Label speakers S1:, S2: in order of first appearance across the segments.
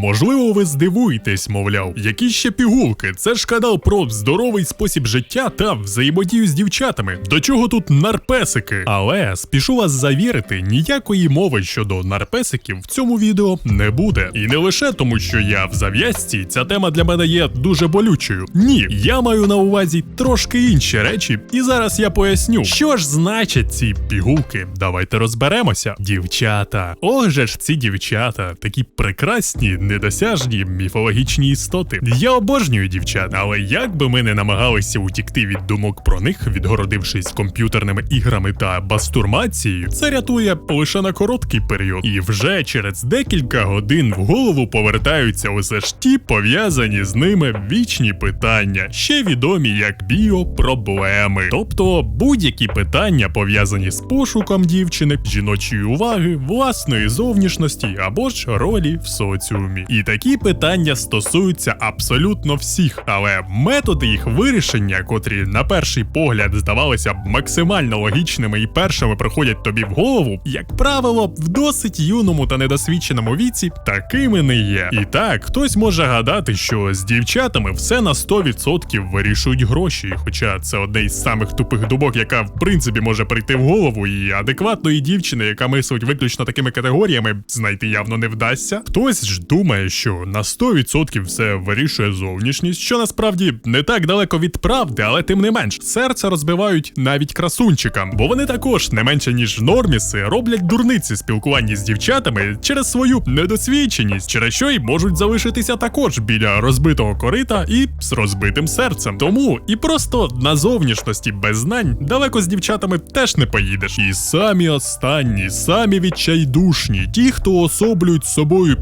S1: Можливо, ви здивуєтесь, мовляв, які ще пігулки. Це ж канал про здоровий спосіб життя та взаємодію з дівчатами. До чого тут нарпесики? Але спішу вас завірити, ніякої мови щодо нарпесиків в цьому відео не буде. І не лише тому, що я в зав'язці, ця тема для мене є дуже болючою. Ні, я маю на увазі трошки інші речі, і зараз я поясню, що ж значать ці пігулки. Давайте розберемося. Дівчата. Ох же ж ці дівчата, такі прекрасні, недосяжні міфологічні істоти. Я обожнюю дівчат, але як би ми не намагалися утікти від думок про них, відгородившись комп'ютерними іграми та бастурмацією, це рятує лише на короткий період. І вже через декілька годин в голову повертаються усе ж ті пов'язані з ними вічні питання, ще відомі як біопроблеми. Тобто будь-які питання пов'язані з пошуком дівчини, жіночої уваги, власної зовнішності або ж ролі в соціумі. І такі питання стосуються абсолютно всіх, але методи їх вирішення, котрі на перший погляд здавалися б максимально логічними і першими приходять тобі в голову, як правило, в досить юному та недосвідченому віці такими не є. І так, хтось може гадати, що з дівчатами все на 100% вирішують гроші, хоча це одне із самих тупих думок, яка в принципі може прийти в голову, і адекватної дівчини, яка мислить виключно такими категоріями, знайти явно не вдасться. Хтось ж думає, що на 100% все вирішує зовнішність, що насправді не так далеко від правди, але тим не менш, серце розбивають навіть красунчикам, бо вони також не менше ніж норміси роблять дурниці спілкуванні з дівчатами через свою недосвідченість, через що й можуть залишитися також біля розбитого корита і з розбитим серцем. Тому і просто на зовнішності без знань далеко з дівчатами теж не поїдеш. І самі останні, самі відчайдушні, ті, хто особлюють собою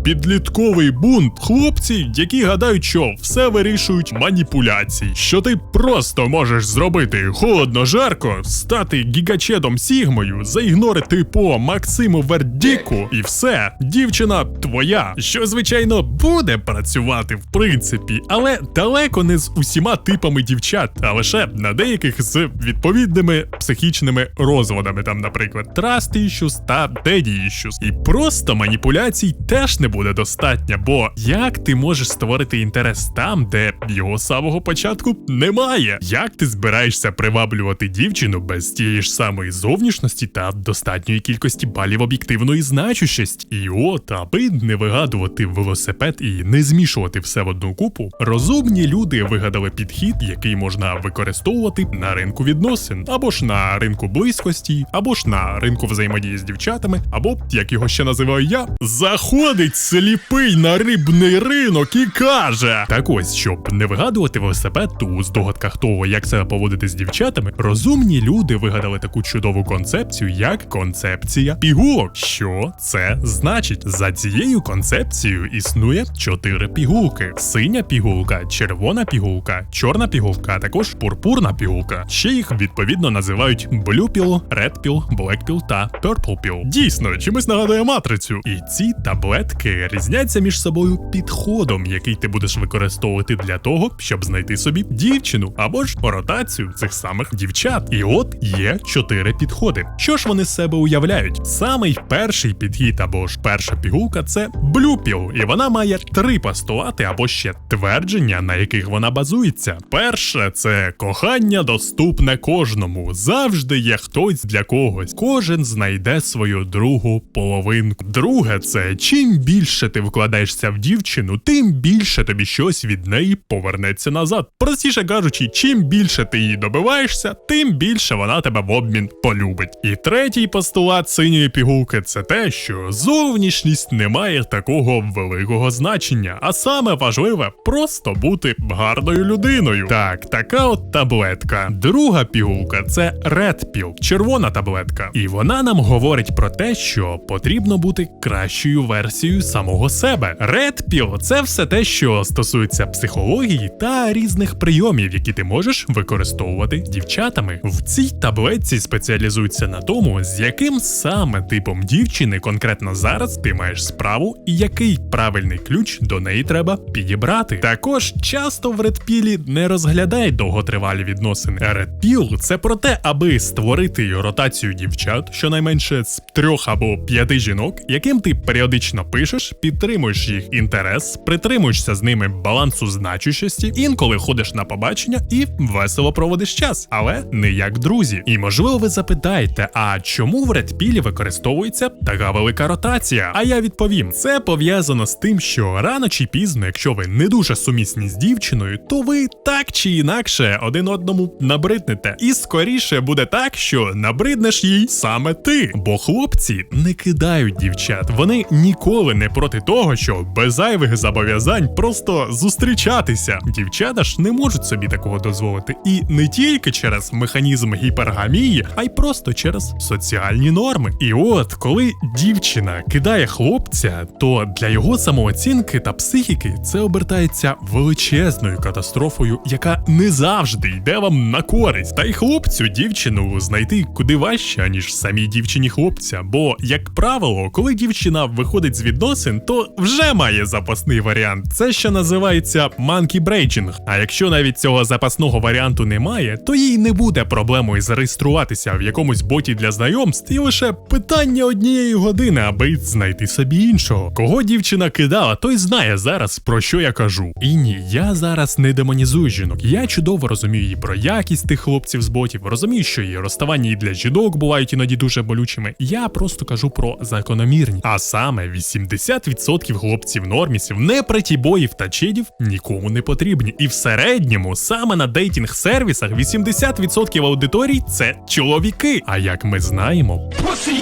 S1: підлітковий бунт, хлопці, які гадають, що все вирішують маніпуляції, що ти просто можеш зробити холодно жарко, стати гігачедом Сігмою, заігнорити по Максиму Вердіку, і все, дівчина твоя, що звичайно буде працювати в принципі, але далеко не з усіма типами дівчат, а лише на деяких з відповідними психічними розладами, там, наприклад, trust issues та daddy issues. І просто маніпуляцій теж не буде достатньо, бо як ти можеш створити інтерес там, де його самого початку немає? Як ти збираєшся приваблювати дівчину без тієї ж самої зовнішності та достатньої кількості балів об'єктивної значущості? І от, аби не вигадувати велосипед і не змішувати все в одну купу, розумні люди вигадали підхід, який можна використовувати на ринку відносин, або ж на ринку близькості, або ж на ринку взаємодії з дівчатами, або як його ще називаю я, заходить сліпий на рибний ринок і каже: так ось, щоб не вигадувати велосипед у здогадках того, як себе поводити з дівчатами, розумні люди вигадали таку чудову концепцію, як концепція пігулок. Що це значить? За цією концепцією існує чотири пігулки: синя пігулка, червона пігулка, чорна пігулка, а також пурпурна пігулка. Ще їх відповідно називають Pill, Black Pill та Purple. Дійсно, чимось нагадує матрицю. І ці таблетки різняться між собою підходом, який ти будеш використовувати для того, щоб знайти собі дівчину або ж ротацію цих самих дівчат. І от є чотири підходи. Що ж вони з себе уявляють? Самий перший підхід або ж перша пігулка це Pill, і вона має три постулати або ще твердження, на яких вона базується. Перше це кохання доступне кожному. Завжди є хтось для когось. Кожен знайде свою другу половинку. Друге, це чим більше ти вкладаєшся в дівчину, тим більше тобі щось від неї повернеться назад. Простіше кажучи, чим більше ти її добиваєшся, тим більше вона тебе в обмін полюбить. І третій постулат синьої пігулки це те, що зовнішність не має такого великого значення, а саме важливе просто бути гарною людиною. Так, така от таблетка. Друга пігулка це Red Pill, червона таблетка. І вона нам говорить про те, що потрібно бути кращою версією самого себе. Red Pill – це все те, що стосується психології та різних прийомів, які ти можеш використовувати дівчатами. В цій таблетці спеціалізуються на тому, з яким саме типом дівчини конкретно зараз ти маєш справу, і який правильний ключ до неї треба підібрати. Також часто в редпілі не розглядають довготривалі відносини. Редпіл це про те, аби створити ротацію дівчат, щонайменше з трьох або п'яти жінок, яким ти періодично пишеш, підтримуєш підтримуєш їх інтерес, притримуєшся з ними балансу значущості, інколи ходиш на побачення і весело проводиш час, але не як друзі. І можливо, ви запитаєте, а чому в Pill використовується така велика ротація? А я відповім: це пов'язано з тим, що рано чи пізно, якщо ви не дуже сумісні з дівчиною, то ви так чи інакше один одному набриднете. І скоріше буде так, що набриднеш їй саме ти. Бо хлопці не кидають дівчат. Вони ніколи не проти того, що без зайвих зобов'язань просто зустрічатися. Дівчата ж не можуть собі такого дозволити. І не тільки через механізм гіпергамії, а й просто через соціальні норми. І от коли дівчина кидає хлопця, то для його самооцінки та психіки це обертається величезною катастрофою, яка не завжди йде вам на користь. Та й хлопцю дівчину знайти куди важче, ніж самій дівчині хлопця. Бо, як правило, коли дівчина виходить з відносин, то вже має запасний варіант. Це ще називається monkey braiding. А якщо навіть цього запасного варіанту немає, то їй не буде проблемою зареєструватися в якомусь боті для знайомств і лише питання однієї години, аби знайти собі іншого. Кого дівчина кидала, той знає зараз про що я кажу. І ні, я зараз не демонізую жінок. Я чудово розумію і про якість тих хлопців з ботів, розумію, що і розставання і для жінок бувають іноді дуже болючими. Я просто кажу про закономірність. А саме 80% хлопців нормісів, не боїв та чедів нікому не потрібні. І в середньому саме на дейтінг сервісах 80% аудиторій це чоловіки. А як ми знаємо,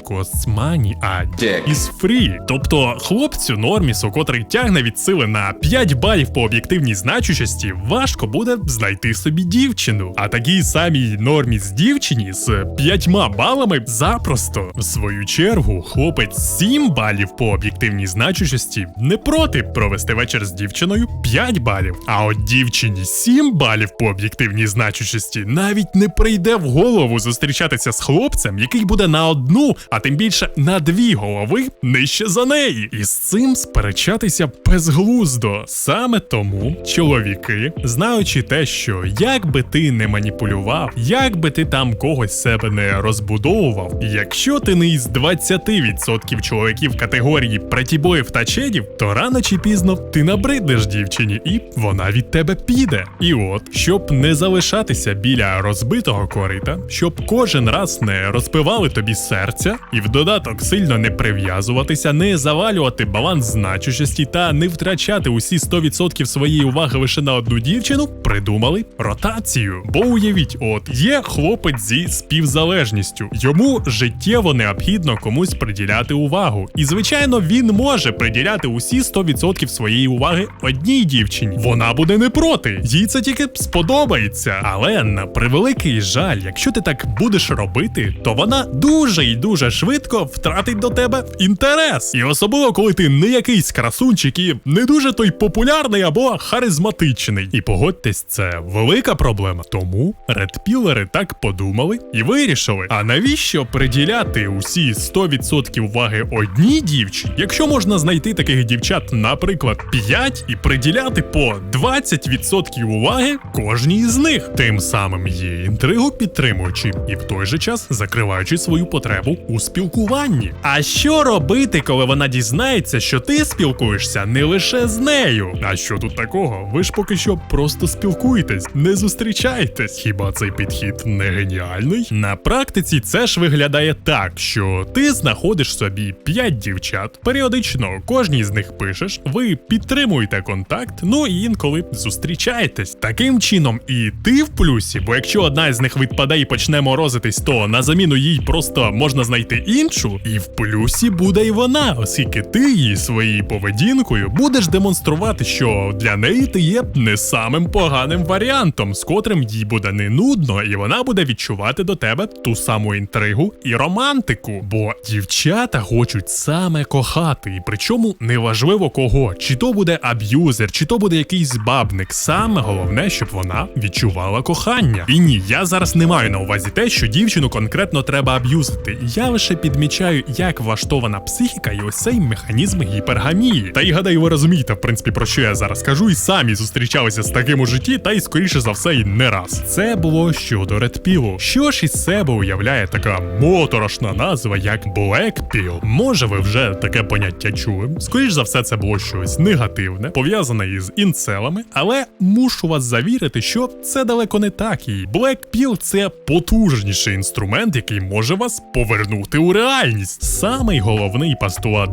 S1: космані а
S2: Dick.
S1: із фрі. Тобто хлопцю нормісу, котрий тягне від сили на 5 балів по об'єктивній значущості, важко буде знайти собі дівчину. А такій самій норміс дівчині з 5 балами запросто. В свою чергу, хлопець 7 балів по об'єктивній значущості не проти провести вечір з дівчиною 5 балів. А от дівчині 7 балів по об'єктивній значущості навіть не прийде в голову зустрічатися з хлопцем, який буде на одну, а тим більше на дві голови нижче за неї. І з цим сперечатися безглуздо. Саме тому чоловіки, знаючи те, що як би ти не маніпулював, як би ти там когось себе не розбудовував, якщо ти не із 20% чоловіків категорії претібоїв та чедів, то рано чи пізно ти набриднеш дівчині, і вона від тебе піде. І от, щоб не залишатися біля розбитого корита, щоб кожен раз не розпивали тобі серця, і в додаток сильно не прив'язуватися, не завалювати баланс значущості та не втрачати усі 100% своєї уваги лише на одну дівчину, придумали ротацію. Бо уявіть, от є хлопець зі співзалежністю, йому життєво необхідно комусь приділяти увагу. І звичайно, він може приділяти усі 100% своєї уваги одній дівчині. Вона буде не проти, їй це тільки сподобається. Але на превеликий жаль, якщо ти так будеш робити, то вона дуже і дуже швидко втратить до тебе інтерес. І особливо, коли ти не якийсь красунчик і не дуже той популярний або харизматичний. І погодьтесь, це велика проблема. Тому редпілери так подумали і вирішили: а навіщо приділяти усі 100% уваги одній дівчині, якщо можна знайти таких дівчат, наприклад, 5 і приділяти по 20% уваги кожній з них, тим самим її інтригу підтримуючи і в той же час закриваючи свою потребу у спілкуванні. А що робити, коли вона дізнається, що ти спілкуєшся не лише з нею? А що тут такого? Ви ж поки що просто спілкуєтесь, не зустрічаєтесь. Хіба цей підхід не геніальний? На практиці це ж виглядає так, що ти знаходиш собі 5 дівчат, періодично кожній з них пишеш, ви підтримуєте контакт, ну і інколи зустрічаєтесь. Таким чином, і ти в плюсі, бо якщо одна з них відпаде і почне морозитись, то на заміну їй просто можна знайти іншу, і в плюсі буде і вона, оскільки ти її своєю поведінкою будеш демонструвати, що для неї ти є не самим поганим варіантом, з котрим їй буде не нудно, і вона буде відчувати до тебе ту саму інтригу і романтику. Бо дівчата хочуть саме кохати, і причому неважливо кого, чи то буде аб'юзер, чи то буде якийсь бабник. Саме головне, щоб вона відчувала кохання. І ні, я зараз не маю на увазі те, що дівчину конкретно треба аб'юзити. Я лише підмічаю, як влаштована психіка і ось цей механізм гіпергамії. Та й гадаю, ви розумієте, в принципі, про що я зараз кажу, і самі зустрічалися з таким у житті, та й скоріше за все, і не раз. Це було щодо редпілу. Що ж із себе уявляє така моторошна назва, як Pill? Може, ви вже таке поняття чули? Скоріш за все, це було щось негативне, пов'язане із інцелами, але мушу вас завірити, що це далеко не так. І Pill – це потужніший інструмент, який може вас повернути у реальність. Самий головний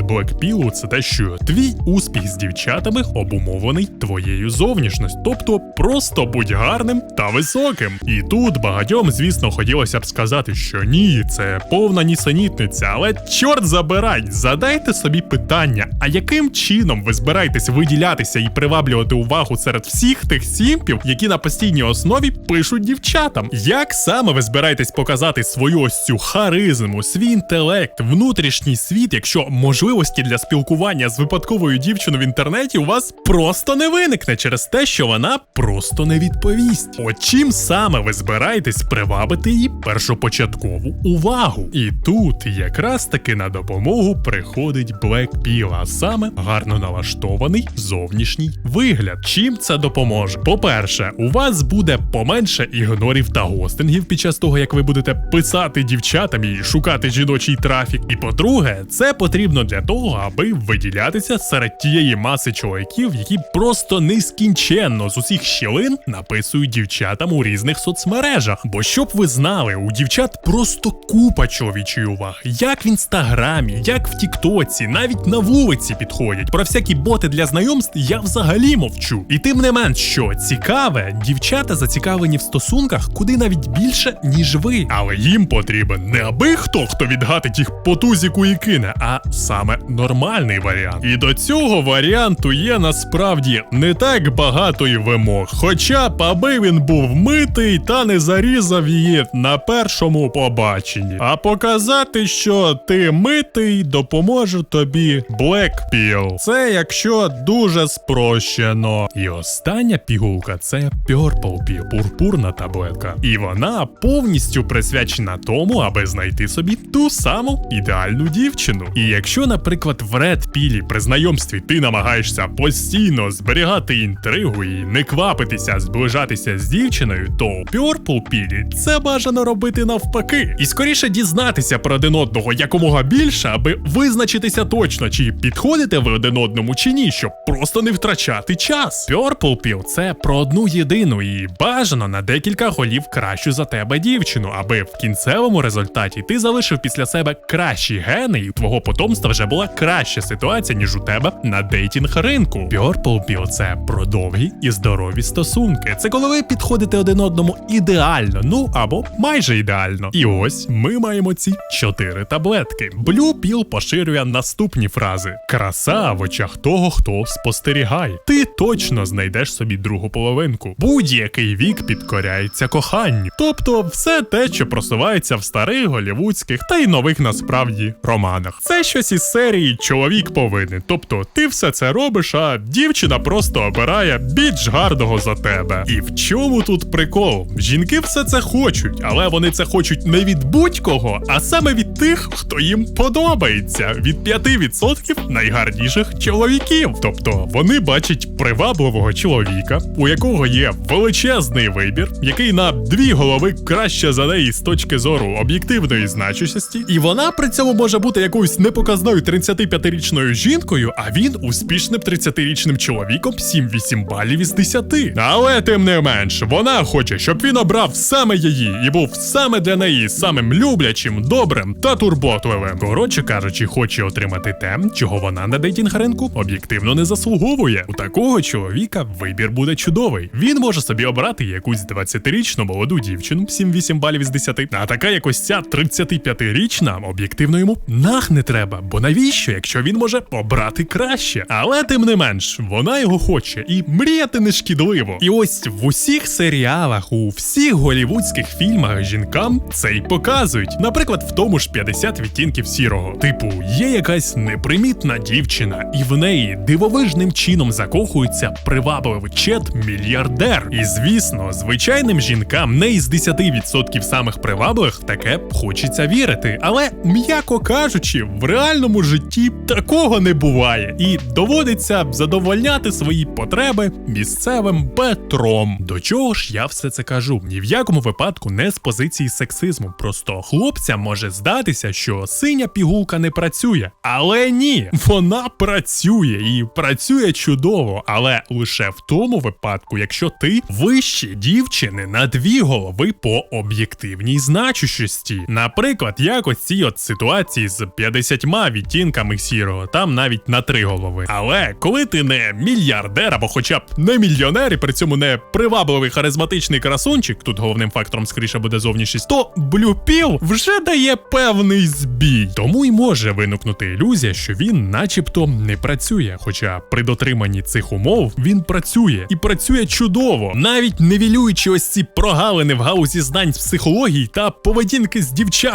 S1: Black Pill – це те, що твій успіх з дівчатами обумовлений твоєю зовнішністю, тобто просто будь гарним та високим. І тут багатьом, звісно, хотілося б сказати, що ні, це повна нісенітниця, але чорт забирай, задайте собі питання, а яким чином ви збираєтесь виділятися і приваблювати увагу серед всіх тих сімпів, які на постійній основі пишуть дівчатам? Як саме ви збираєтесь показати свою ось цю харизму, свій інтелект, внутрішній світ, якщо можливості для спілкування з випадковою дівчиною в інтернеті у вас просто не виникне через те, що вона просто не відповість? От чим саме ви збираєтесь привабити її першопочаткову увагу? І тут якраз таки на допомогу приходить Black Pill, а саме гарно налаштований зовнішній вигляд. Чим це допоможе? По-перше, у вас буде поменше ігнорів та гостингів під час того, як ви будете писати дівчатам і шукати жіночий трафік. І по-друге, це потрібно для того, аби виділятися серед тієї маси чоловіків, які просто нескінченно з усіх щілин написують дівчатам у різних соцмережах. Бо щоб ви знали, у дівчат просто купа чоловічої уваги, як в інстаграмі, як в Тіктоці, навіть на вулиці підходять. Про всякі боти для знайомств я взагалі мовчу. І тим не менш, що цікаве, дівчата зацікавлені в стосунках куди навіть більше, ніж ви. Але їм потрібен не аби хто, хто відгатить їх по тузіку і кине, а саме нормальний варіант. І до цього варіанту є насправді не так багато і вимог. Хоча аби він був митий та не зарізав її на першому побаченні. А показати, що ти митий, допоможе тобі Pill. Це якщо дуже спрощено. І остання пігулка це Purple Pill, пурпурна таблетка. І вона повністю присвячена тому, аби знайти собі ту саму ідеальну дівчину. І якщо, наприклад, в Red Pill при знайомстві ти намагаєшся постійно зберігати інтригу і не квапитися зближатися з дівчиною, то у Purple Pill це бажано робити навпаки. І скоріше дізнатися про один одного якомога більше, аби визначитися точно, чи підходите ви один одному чи ні, щоб просто не втрачати час. Purple Pill – це про одну єдину і бажано на декілька голів кращу за тебе дівчину, аби в кінцевому результаті ти залишив після себе кращі гени, і у твого потомства вже була краща ситуація, ніж у тебе на дейтінг ринку. Purple Pill – це про довгі і здорові стосунки. Це коли ви підходите один одному ідеально, ну або майже ідеально. І ось ми маємо ці чотири таблетки. Blue Pill поширює наступні фрази: краса в очах того, хто спостерігає. Ти точно знайдеш собі другу половинку. Будь-який вік підкоряється коханню. Тобто, все те, що просувається в старих голівудських та й нових насправді романах. Це щось із серії чоловік повинен. Тобто, ти все це робиш, а дівчина просто обирає більш гарного за тебе. І в чому тут прикол? Жінки все це хочуть, але вони це хочуть не від будь-кого, а саме від тих, хто їм подобається. Від 5% найгарніших чоловіків. Тобто вони бачать привабливого чоловіка, у якого є величезний вибір, який на дві голови краще за неї з точки зору об'єктивної значущості, і вона при цьому може бути якоюсь непоказною 35-річною жінкою, а він успішним 30-річним чоловіком 7-8 балів із 10. Але тим не менш, вона хоче, щоб він обрав саме її і був саме для неї самим люблячим, добрим та турботливим. Коротше кажучи, хоче отримати те, чого вона на дейтінг ринку об'єктивно не заслуговує. У такого чоловіка вибір буде чудовий. Він може собі обрати якусь 20-річну молоду дівчину, 7-8 балів із 10, а така якось ця 35-річна об'єктивно йому нах не треба. Бо навіщо, якщо він може обрати краще? Але тим не менш, вона його хоче і мріяти не шкідливо. І ось в усіх серіалах, у всіх голівудських фільмах жінкам це й показують. Наприклад, в тому ж 50 відтінків сірого. Типу, є якась непримітна дівчина, і в неї дивовижним чином закохується привабливий чет мільярдер. І звісно, звичайним жінкам не із 10% самих привабливих таке хочеться вірити. Але, м'яко кажучи, в реальному житті такого не буває, і доводиться задовольняти свої потреби місцевим Петром. До чого ж я все це кажу? Ні в якому випадку не з позиції сексизму. Просто хлопцям може здатися, що синя пігулка не працює. Але ні, вона працює і працює чудово, але лише в тому випадку, якщо ти вище дівчини на дві голови по об'єктивній значущості. Наприклад, як ось ці от ситуації з 50 відтінками сірого, там навіть на три голови. Але коли ти не мільярдер або хоча б не мільйонер, і при цьому не привабливий харизматичний красунчик, тут головним фактором скоріше буде зовнішність, то блюпіл вже дає певний збій. Тому й може виникнути ілюзія, що він начебто не працює. Хоча при дотриманні цих умов він працює і працює чудово, навіть невілюючи ось ці прогалини в гаузі знань психології та поведінки з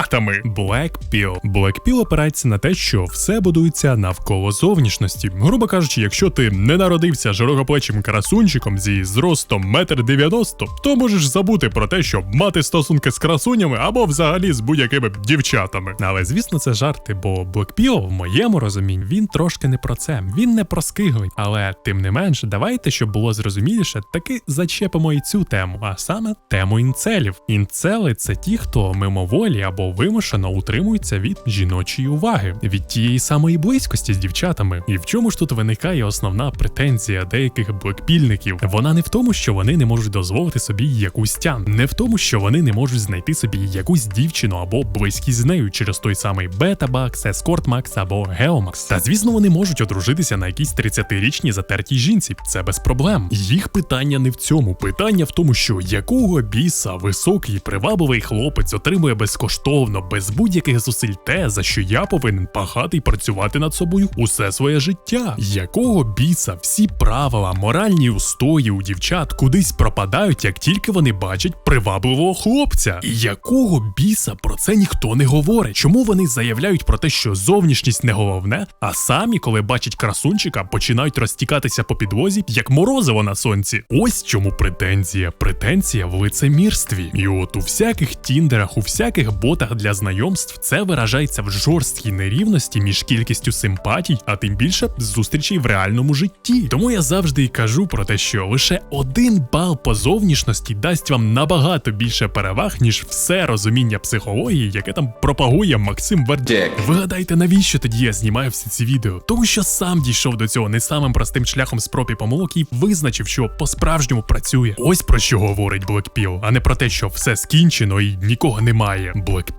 S1: дівчатами. Blackpill. Blackpill опирається на те, що все будується навколо зовнішності. Грубо кажучи, якщо ти не народився широкоплечим красунчиком зі зростом метр дев'яносто, то можеш забути про те, щоб мати стосунки з красунями або взагалі з будь-якими дівчатами. Але звісно, це жарти, бо Blackpill, в моєму розумінні, він трошки не про це. Він не про скиглень. Але тим не менш, давайте, щоб було зрозуміліше, таки зачепимо і цю тему, а саме тему інцелів. Інцели це ті, хто мимоволі або вимушено утримуються від жіночої уваги, від тієї самої близькості з дівчатами. І в чому ж тут виникає основна претензія деяких блекпільників? Вона не в тому, що вони не можуть дозволити собі якусь тян, не в тому, що вони не можуть знайти собі якусь дівчину або близькість з нею через той самий бета-бакс, ескорт-макс або геомакс. Та звісно, вони можуть одружитися на якійсь 30-річній затертій жінці. Це без проблем. Їх питання не в цьому. Питання в тому, що якого біса високий привабливий хлопець отримує безкоштовно, без будь-яких зусиль те, за що я повинен пахати і працювати над собою усе своє життя. Якого біса всі правила, моральні устої у дівчат кудись пропадають, як тільки вони бачать привабливого хлопця? І якого біса про це ніхто не говорить? Чому вони заявляють про те, що зовнішність не головне, а самі, коли бачать красунчика, починають розтікатися по підлозі, як морозиво на сонці? Ось чому претензія. Претензія в лицемірстві. І от у всяких тіндерах, у всяких ботах для знайомств це виражається в жорсткій нерівності між кількістю симпатій, а тим більше зустрічей в реальному житті. Тому я завжди й кажу про те, що лише один бал по зовнішності дасть вам набагато більше переваг, ніж все розуміння психології, яке там пропагує Максим Вердєк. Вигадайте, навіщо тоді я знімаю всі ці відео? Тому що сам дійшов до цього не самим простим шляхом спроб і помилок і визначив, що по-справжньому працює. Ось про що говорить Blackpill, а не про те, що все скінчено і нікого немає.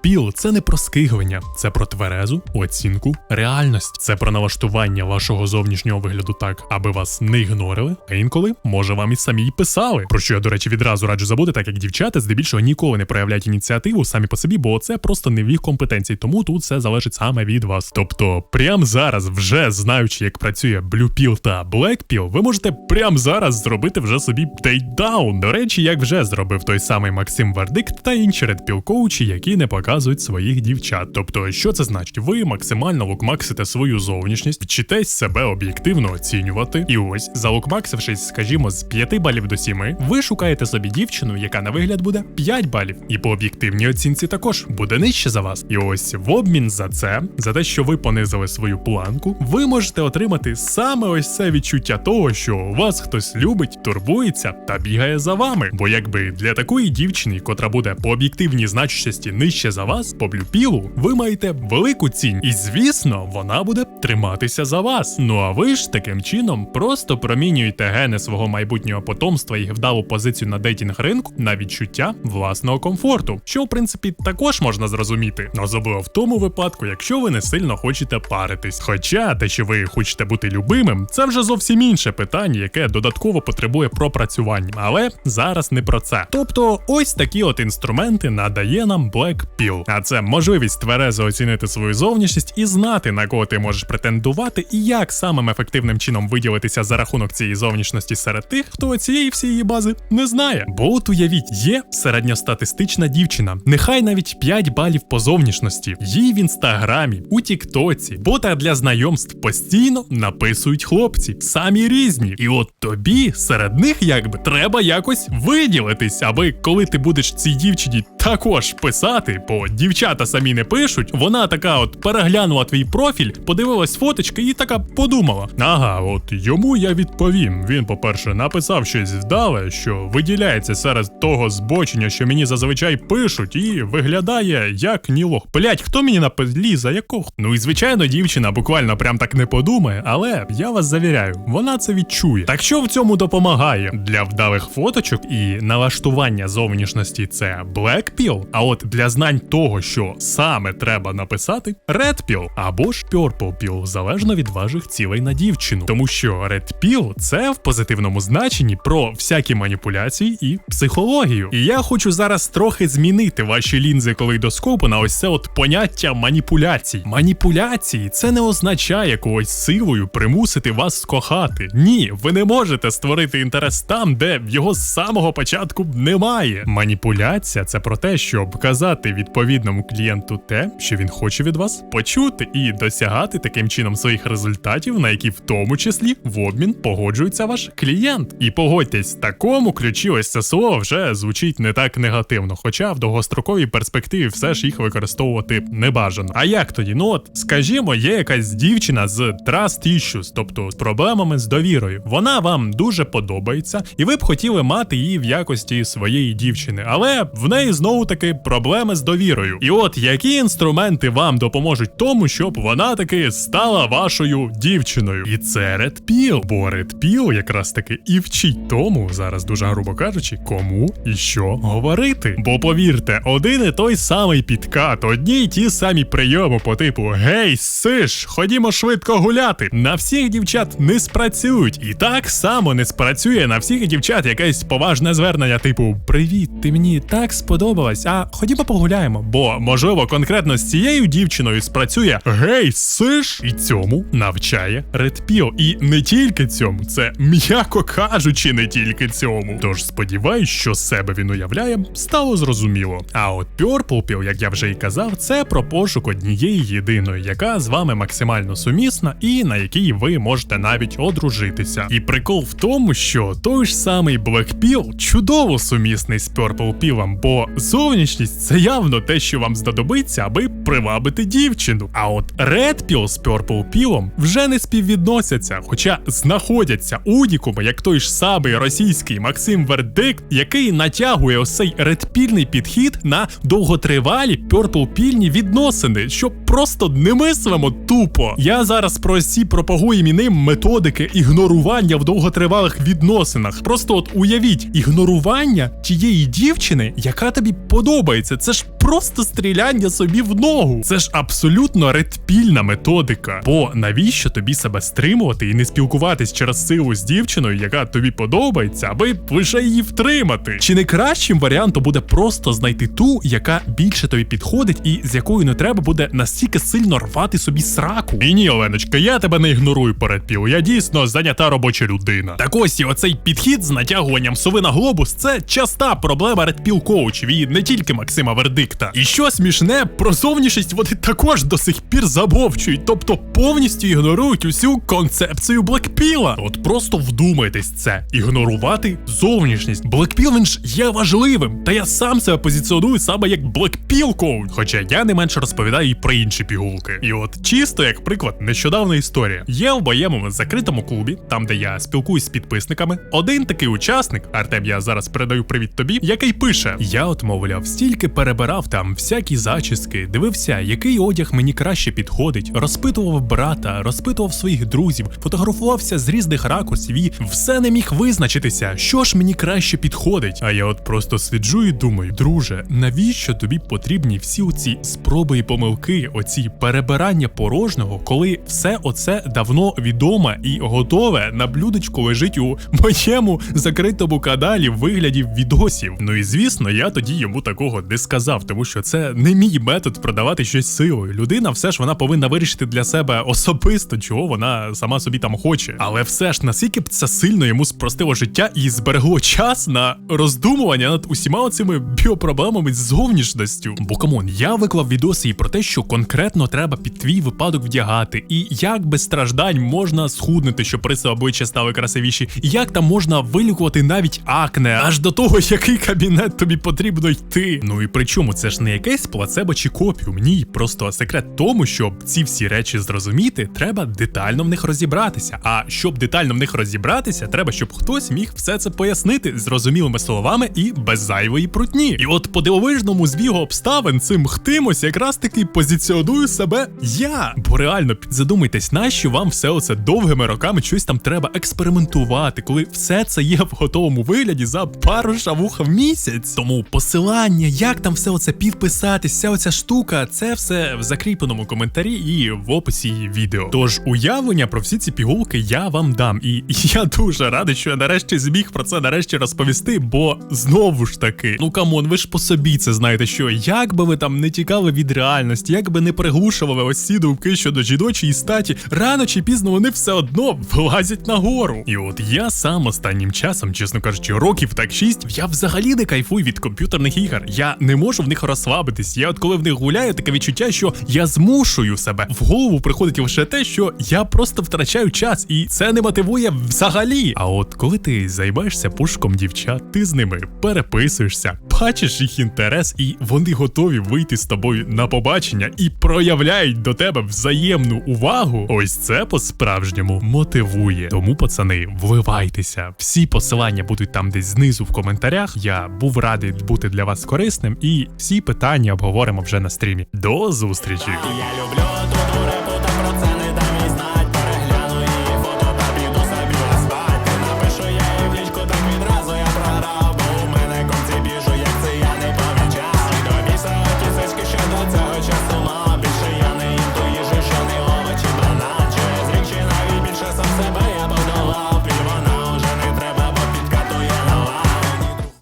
S1: Blackpill – це не про скиглення, це про тверезу оцінку реальності. Це про налаштування вашого зовнішнього вигляду так, аби вас не ігнорили, а інколи може вам і самі й писали. Про що я, до речі, відразу раджу забути, так як дівчата здебільшого ніколи не проявляють ініціативу самі по собі, бо це просто не в їх компетенції, тому тут все залежить саме від вас. Тобто, прямо зараз, вже знаючи, як працює Blue Pill та Black Pill, ви можете прямо зараз зробити вже собі дейдаун. До речі, як вже зробив той самий Максим Вардикт та інші редпіл коучі, які не показують своїх дівчат. Тобто, що це значить? Ви максимально лукмаксите свою зовнішність, вчитесь себе об'єктивно оцінювати. І ось, залукмаксившись, скажімо, з 5 балів до 7, ви шукаєте собі дівчину, яка на вигляд буде 5 балів, і по об'єктивній оцінці також буде нижче за вас. І ось в обмін за це, за те, що ви понизили свою планку, ви можете отримати саме ось це відчуття того, що вас хтось любить, турбується та бігає за вами. Бо якби для такої дівчини, котра буде по об'єктивній значущості нижче за вас, по блюпілу, ви маєте велику цінь, і звісно, вона буде триматися за вас. Ну а ви ж таким чином просто промінюєте гени свого майбутнього потомства і вдалу позицію на дейтінг ринку на відчуття власного комфорту, що в принципі також можна зрозуміти, особливо в тому випадку, якщо ви не сильно хочете паритись. Хоча те, що ви хочете бути любимим, це вже зовсім інше питання, яке додатково потребує пропрацювання, але зараз не про це. Тобто, ось такі от інструменти надає нам Black Pill. А це можливість тверезо оцінити свою зовнішність і знати на кого ти можеш претендувати, і як самим ефективним чином виділитися за рахунок цієї зовнішності серед тих, хто цієї всієї бази не знає. Бо от уявіть, є середньостатистична дівчина, нехай навіть 5 балів по зовнішності. Їй в інстаграмі, у Тіктоці, бота для знайомств постійно написують хлопці. самі різні. І от тобі серед них якби треба якось виділитись, аби коли ти будеш цій дівчині також писати, бо дівчата самі не пишуть, вона така от переглянула твій профіль, подивилась фоточки і така подумала: ага, от йому я відповім. Він, по-перше, написав щось вдале, що виділяється серед того збочення, що мені зазвичай пишуть, і виглядає як нілох. Блять, хто мені напис Ліза, якого? Ну і звичайно, дівчина буквально прям так не подумає, але я вас завіряю, вона це відчує. Так що в цьому допомагає для вдалих фоточок і налаштування зовнішності це Pill, а от для знань того, що саме треба написати, Red Pill або ж Purple Pill, залежно від ваших цілей на дівчину. Тому що Red Pill – це в позитивному значенні про всякі маніпуляції і психологію. І я хочу зараз трохи змінити ваші лінзи калейдоскопу на ось це от поняття маніпуляцій. Маніпуляції це не означає когось силою примусити вас скохати. Ні, ви не можете створити інтерес там, де його з самого початку немає. Маніпуляція це про те, щоб казати відповідному клієнту те, що він хоче від вас почути, і досягати таким чином своїх результатів, на які в тому числі в обмін погоджується ваш клієнт. І погодьтесь, в такому ключі ось це слово вже звучить не так негативно, хоча в довгостроковій перспективі все ж їх використовувати не бажано. А як тоді? Ну от, скажімо, є якась дівчина з trust issues, тобто з проблемами з довірою. Вона вам дуже подобається, і ви б хотіли мати її в якості своєї дівчини, але в неї знову таки проблеми з довірою. І от які інструменти вам допоможуть тому, щоб вона таки стала вашою дівчиною? І це Pill, бо Pill якраз таки і вчить тому, зараз дуже грубо кажучи, кому і що говорити. Бо повірте, один і той самий підкат, одні й ті самі прийоми по типу Гей, сиш, ходімо швидко гуляти. На всіх дівчат не спрацюють. І так само не спрацює на всіх дівчат якесь поважне звернення, типу Привіт, ти мені так сподобалась, а ходімо погуляємо. Бо, можливо, конкретно з цією дівчиною спрацює Гей, сиш, і цьому навчає Pill. І не тільки цьому, це м'яко кажучи, не тільки цьому. Тож сподіваюсь, що себе він уявляє, стало зрозуміло. А от Purple як я вже і казав, це про пошук однієї єдиної, яка з вами максимально сумісна і на якій ви можете навіть одружитися. І прикол в тому, що той ж самий Pill чудово сумісний з Purple бо зовнішність це явно те, що вам знадобиться, аби привабити дівчину. А от Red Pill з Purple Pill вже не співвідносяться, хоча знаходяться унікуми, як той ж самий російський Максим Вердикт, який натягує ось цей редпільний підхід на довготривалі пірплпільні відносини, що просто немислимо тупо. Я зараз про всі пропагуємо ним методики ігнорування в довготривалих відносинах. Просто от уявіть, ігнорування тієї дівчини, яка тобі подобається. Це ж просто стріляння собі в ногу. Це ж абсолютно редпільна методика. Бо навіщо тобі себе стримувати і не спілкуватись через силу з дівчиною, яка тобі подобається, аби лише її втримати? Чи не кращим варіантом буде просто знайти ту, яка більше тобі підходить, і з якою не треба буде настільки сильно рвати собі сраку? І ні, Оленочка, я тебе не ігнорую перед пів. Я дійсно зайнята робоча людина. Так ось і оцей підхід з натягуванням сови на глобус це часта проблема редпіл коучів і не тільки Максима Вердикта. І що смішне, про зовнішність вони також до сих пір замовчують, тобто повністю ігнорують усю концепцію Блекпіла. От просто вдумайтесь це, ігнорувати зовнішність. Блекпіл він ж є важливим, та я сам себе позиціоную саме як Блекпіл коуч. Хоча я не менше розповідаю і про інші пігулки. І от чисто як приклад, нещодавна історія. Є в моєму закритому клубі, там де я спілкуюсь з підписниками, один такий учасник, Артем, я зараз передаю привіт тобі, який пише: Я от, мовляв, стільки перебирав там всякі зачіски, дивився, який одяг мені краще підходить, розпитував брата, розпитував своїх друзів, фотографувався з різних ракурсів і все не міг визначитися, що ж мені краще підходить. А я от просто сиджу і думаю, друже, навіщо тобі потрібні всі оці спроби і помилки, оці перебирання порожнього, коли все оце давно відоме і готове на блюдечку лежить у моєму закритому каналі в вигляді відосів. Ну і звісно, я тоді йому такого не сказав, тому що це не мій метод продавати щось силою. Людина все ж вона повинна вирішити для себе особисто, чого вона сама собі там хоче. Але все ж наскільки б це сильно йому спростило життя і зберегло час на роздумування над усіма цими біопроблемами з зовнішністю. Бо камон, я виклав відоси і про те, що конкретно треба під твій випадок вдягати, і як без страждань можна схуднути, щоб риси обличчя стали красивіші, і як там можна вилікувати навіть акне, аж до того, який кабінет тобі потрібно йти. Ну і при чому це ж не якесь плацебо чи копіум. Ні, просто секрет тому, щоб ці всі речі зрозуміти, треба детально в них розібратися. А щоб детально в них розібратися, треба, щоб хтось міг все це пояснити зрозумілими словами і без зайвої прутні. І от по дивовижному збігу обставин цим хтимось якраз таки позиціоную себе я. Бо реально задумайтесь, нащо вам все оце довгими роками щось там треба експериментувати, коли все це є в готовому вигляді за пару шавух в місяць. Тому посилання, як там все оце підписатись, вся оця штука, це все в закріпленому коментарі і в описі відео. Тож уявлення про всі ці пігулки я вам дам. І я дуже радий, що я нарешті зміг про це нарешті розповісти, бо знову ж таки, ну камон, ви ж по собі це знаєте, що як би ви там не тікали від реальності, як би не приглушували ось ці думки щодо жіночої статі, рано чи пізно вони все одно вилазять нагору. І от я сам останнім часом, чесно кажучи, років так шість, я взагалі не кайфую від комп'ютерних ігор. Я не можу в них розслабитись. Я от коли в них гуляю, таке відчуття, що я змушую себе. В голову приходить лише те, що я просто втрачаю час, і це не мотивує взагалі. А от коли ти займаєшся пошуком дівчат, ти з ними переписуєшся, бачиш їх інтерес, і вони готові вийти з тобою на побачення і проявляють до тебе взаємну увагу. Ось це по-справжньому мотивує. Тому, пацани, вливайтеся. Всі посилання будуть там десь знизу в коментарях. Я був радий бути для вас корисним, і всі питання обговоримо вже на стрімі. До зустрічі!
S2: Я люблю тут репу, та про це не